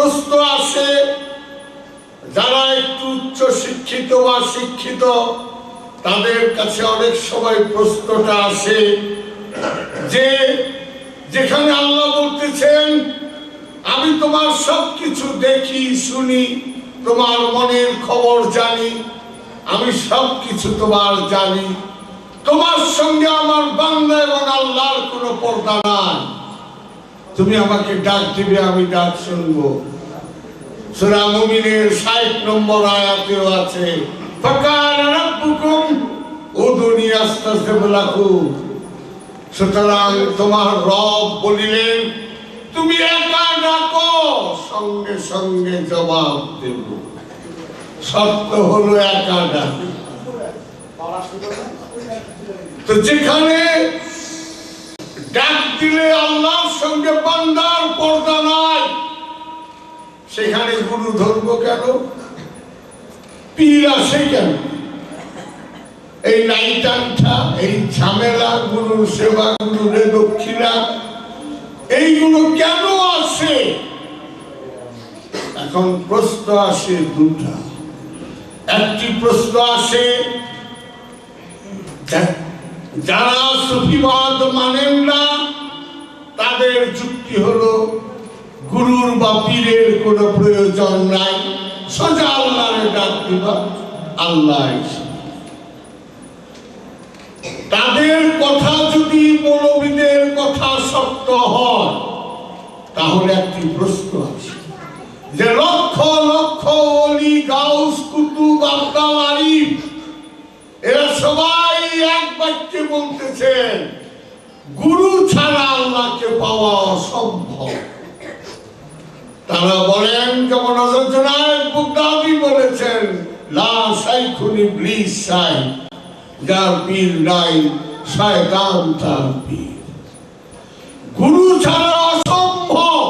প্রশ্ন আসে যারা একটু উচ্চ শিক্ষিত বা শিক্ষিত, তাদের কাছে অনেক সময় প্রশ্নটা আসে যে, যেখানে আল্লাহ বলতেছেন, আমি তোমার সব কিছু দেখি, শুনি, তোমার মনের খবর জানি, আমি সব কিছু তোমার জানি। তোমার সঙ্গে আমার বাংলা এবং আল্লাহর কোনো পর্দা নাই। তুমি আমাকে ডাক দিবে, আমি ডাক শুনব। সূরা মুমিনের 60 নম্বর আয়াতেও আছে সুতরাং তোমার রব বলিলেন, তুমি একা ডাকো, সঙ্গে সঙ্গে জবাব দেব। শর্ত হলো একা ডাক। তো যেখানে দিলে আল্লাহর সঙ্গে বান্দার পর্দা নাই। সেখানে গুরু ধর্ম কেন? পীর আসে কেন? এই নাইটানটা, এই ঝামেলা গুরু সেবা গুরুরে দক্ষিণা, এইগুলো কেন আসে? এখন প্রশ্ন আসে দুটা। একটি প্রশ্ন আসে যারা সুফিবাদ মানেন না তাদের যুক্তি হলো, গুরুর বা পীরের কোনো প্রয়োজন নাই। সোজা আল্লাহরে ডাক দিবা, আল্লাহ তাদের কথা যদি মৌলবীদের কথা সত্য হয়, তাহলে একটি প্রশ্ন আছে। যে লক্ষ লক্ষ অলি, গাউস, কুতুব আব্দাল এরা সবাই এক বাক্যে বলতেছেন গুরু ছাড়া আল্লাহকে পাওয়া অসম্ভব তারা বলেন যেমন বুকদাবি বলেছেন, লা সাইখুনি ব্লিস সাই, যার পীর নাই, শয়তান তার পীর। গুরু ছাড়া অসম্ভব।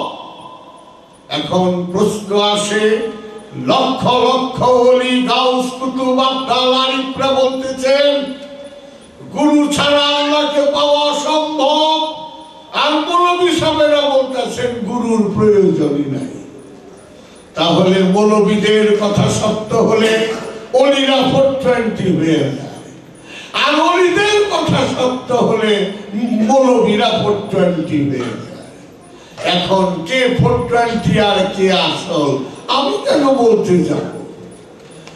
এখন প্রশ্ন আসে, লক্ষ লক্ষ অলি গাউস কুতুব আব্দাল আরিফরা বলতেছেন গুরু ছাড়া আল্লাহকে পাওয়া অসম্ভব আর মৌলবী সাহেবেরা বলতেছেন, গুরুর প্রয়োজনই নাই। তাহলে মৌলবীদের কথা সত্য হলে অলিরা ফোর টোয়েন্টি হয়ে যায়। আর অলিদের কথা সত্য হলে মৌলবীরা ফোর টোয়েন্টি হয়ে যায়। এখন কে ফোর টোয়েন্টি আর কে আসল, আমি কেন বলতে যাব?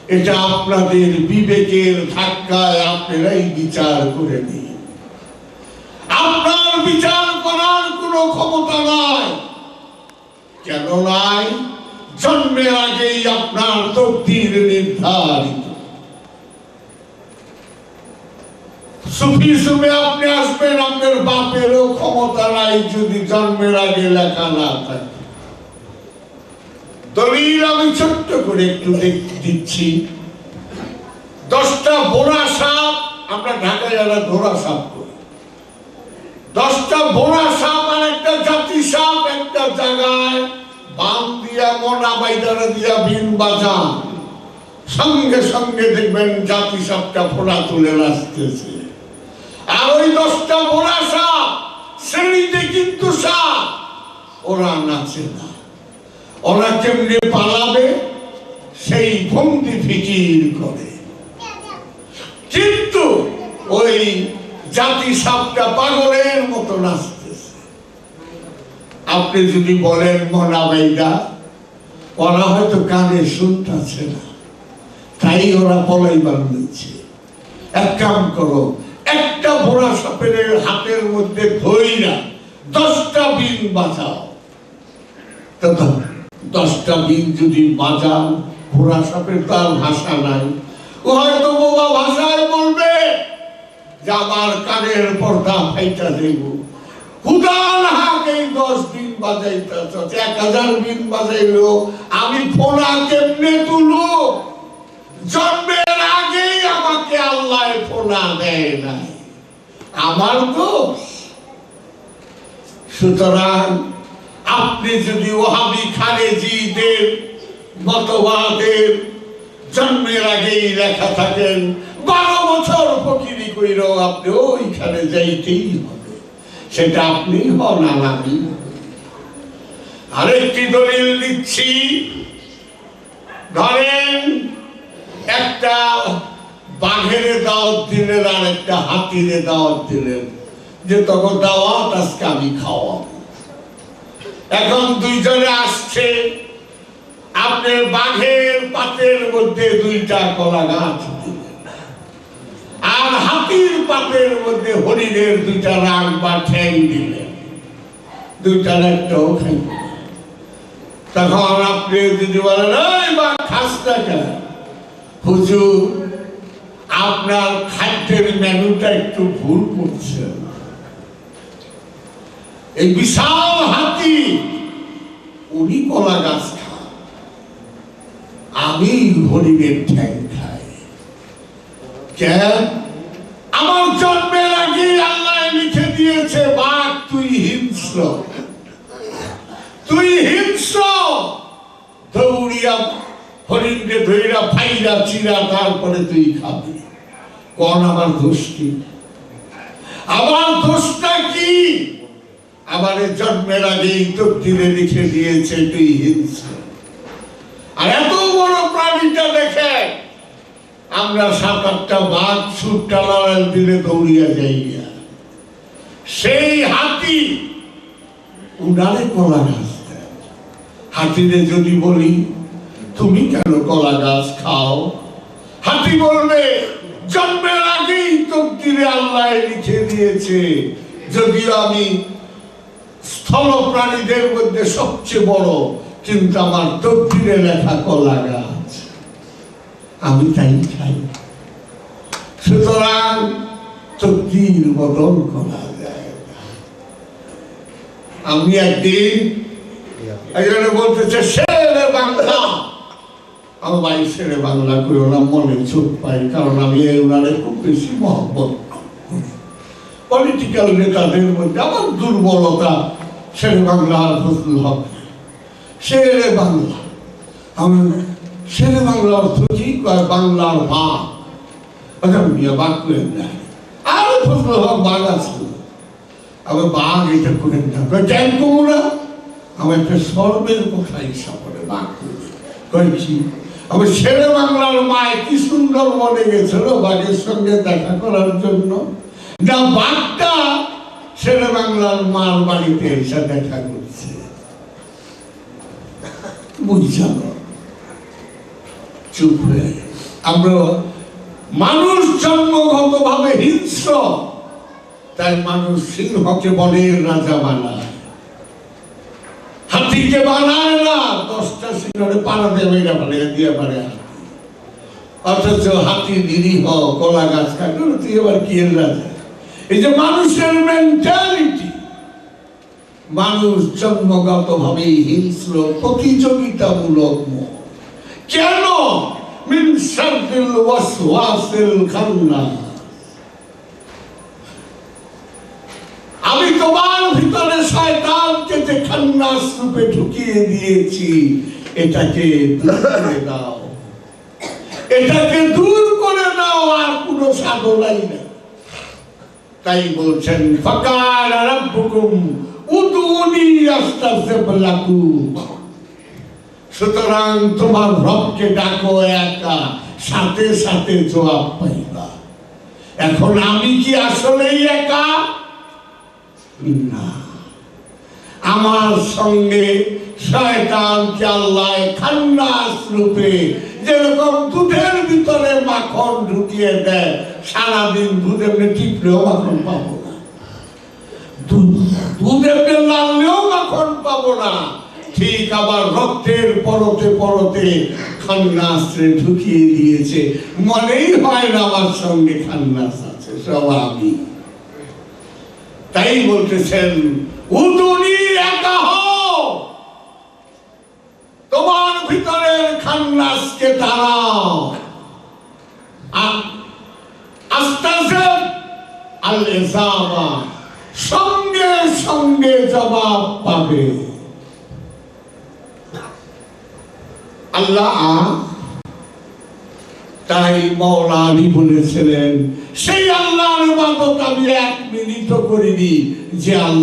এটা আপনাদের বিবেকের ধাক্কায় আপনারাই বিচার করে নিন। আপনার বিচার করার কোনো ক্ষমতা নাই। কেন নাই জন্মের আগেই আপনার তকদির নির্ধারিত। সুফি সুমে আপনি আসবেন, আপনার বাপেরও ক্ষমতা নাই যদি জন্মের আগে লেখা না থাকে। আমি ছোট্ট করে একটু দিচ্ছি। দশটা বোনা সাপ, আমরা ঢাকায় যারা ধরা সাপ করি। দশটা সাপ আর একটা জাতি সাপ একটা জায়গায়, বাম দিয়া বাইদারা দিয়া বিন সঙ্গে সঙ্গে দেখবেন জাতি সাপটা ফোড়া তুলে আসতেছে আর ওই দশটা বোনা সাপ, শ্রেণীতে কিন্তু সাপ, ওরা নাচে না। ওরা কেমনে পালাবে, সেই ভঙ্গি ফিকির করে। কিন্তু ওই জাতি সাপটা পাগলের মতো নাচতেছে। আপনি যদি বলেন, মনা মনাবাইদা ওরা হয়তো কানে শুনতেছে না। তাই ওরা পলাইবার নিচ্ছে এক কাম করো, একটা ভোড়া সাপের হাতের মধ্যে ধইরা দশটা বিন বাঁচাও তো দ- দশটা দিন যদি বাজান, ঘোড়া সাপের তার ভাষা নাই, হয়তো বোবা ভাষায় বলবে, যে আমার কানের পর্দা ফাইটা দেব। দশ দিন বাজাইতে দিন বাজাইলো, আমি ফোনা ফোনা দেয় না আমার সুতরাং আপনি যদি ওহাবি খারেজিদের মতবাদের জন্মের আগেই লেখা থাকেন, বারো বছর ফকিরি কইরাও আপনি ওইখানে যাইতেই হবে। সেটা আপনি হন, আমি আরেকটি দলিল দিচ্ছি। ধরেন একটা বাঘের দাওয়াত দিলেন আর একটা হাতিরে দাওয়াত দিলেন যে তখন দাওয়াত আজকে আমি খাওয়াবো। এখন দুইজনে আসছে। আপনার বাঘের পাতের মধ্যে দুইটা কলা গাছ আর হাতির পাতের মধ্যে হরিণের দুইটা রাগ বা ঠ্যাং দিলেন। দুইটার একটাও খাইবে না। তখন আপনি যদি বলেন, এই বা খাস না কেন? হুজুর, আপনার খাদ্যের মেনুটা একটু ভুল করছে এই বিশাল হাতি উনি কলা গাছ খান আমি হরিণের ঠ্যাং খাই। কেন? আমার জন্মের আগে আল্লাহ লিখে দিয়েছে, বাঘ, তুই হিংস্র। তুই হিংস্র। দৌড়িয়া হরিণকে ধইরা, ফাইরা, চিরা, তারপরে তুই খাবি। কোন আমার দোষ কি? আমার দোষটা কি? আমার জন্মের আগেই তকদিরে লিখে দিয়েছে তুই হিংস্র। আর এত বড় প্রাণীটা দেখে আমরা সাত আটটা বাঘ সুরটা লড়াই দিলে দৌড়িয়া যাইয়া সেই হাতি উনারে কলা গাছ। হাতিরে যদি বলি, তুমি কেন কলা গাছ খাও? হাতি বলবে, জন্মের আগেই তকদিরে আল্লাহ লিখে দিয়েছে। যদিও আমি স্থল প্রাণীদের মধ্যে সবচেয়ে বড় কিন্তু আমার তকদিরে লেখা কলা গাছ। আমি তাই খাই। সুতরাং তকদির বদল করা যায় আমি একদিন একজনে বলতেছে শেরে বাংলা। আমার ভাই শেরে বাংলা করে ওরা মনে চোখ পাই কারণ আমি এই ওনারে খুব বেশি মহব্বত পলিটিক্যাল নেতাদের মধ্যে আমার দুর্বলতা শেরে বাংলা আর ফজলুল হক শেরে বাংলা। আমি শেরে বাংলা অর্থ কি কয় বাংলার মা আচ্ছা মিয়া বাঘ করেন না। আর ফজলুল হক বাঘ আছে। আবার বাঘ এটা করেন না। কয় কেন কমু না। আমার একটা সর্বের কথা ইচ্ছা করে। বাঘ করে কয়েছি আবার শেরে বাংলার মায় কি সুন্দর মনে গেছিল বাঘের সঙ্গে দেখা করার জন্য। না বাঘটা শেরে বাংলার মার বাড়িতে এসে দেখা করছে। চুপ হয়ে আমরা মানুষ জন্মগত ভাবে হিংস্র, তাই মানুষ সিংহকে বনের রাজা বানায়। হাতিকে বানায় না, দশটা সিংহরে দেবে না পারে দিয়ে পারে। অথচ হাতি নিরীহ, কলা গাছ কাটল তুই এবার কি রাজা? এই যে মানুষের মেন্টালিটি মানুষ জন্মগত ভাবে হিংস্র, প্রতিযোগিতামূলক। কেন? আমি তোমার ভিতরে শয়তানকে যে খান্নাস রূপে ঢুকিয়ে দিয়েছি, এটাকে দূর দাও। এটাকে দূর করে দাও, আর কোনো সাধনাই না। তাই বলছেন সুতরাং তোমার রবকে ডাকো একা, সাথে সাথে জবাব পাইবা। এখন আমি কি আসলেই একা? না। আমার সঙ্গে শয়তানকে চাল্লায় খান্নাস রূপে যেরকম দুধের ভিতরে মাখন ঢুকিয়ে দেয়, সারাদিন দুধ এমনি টিপলেও মাখন পাবো না। দুধ- এমনি লাললেও মাখন পাবো না। ঠিক আবার রক্তের পরতে পরতে খান্নাসে ঢুকিয়ে দিয়েছে। মনেই হয় না আমার সঙ্গে খান্নাস আছে, সব আমি। তাই বলতেছেন, উদুনি একা হও। তোমার ভিতরের খান্নাসকে তাড়াও আ- আস্তাজেব আল ইজাবা সঙ্গে সঙ্গে জবাব পাবে। আল্লাহ তাই মৌলা বলেছিলেন, সেই আল্লাহর আমি এক মিনিটও করিনি, যে আল্লাহ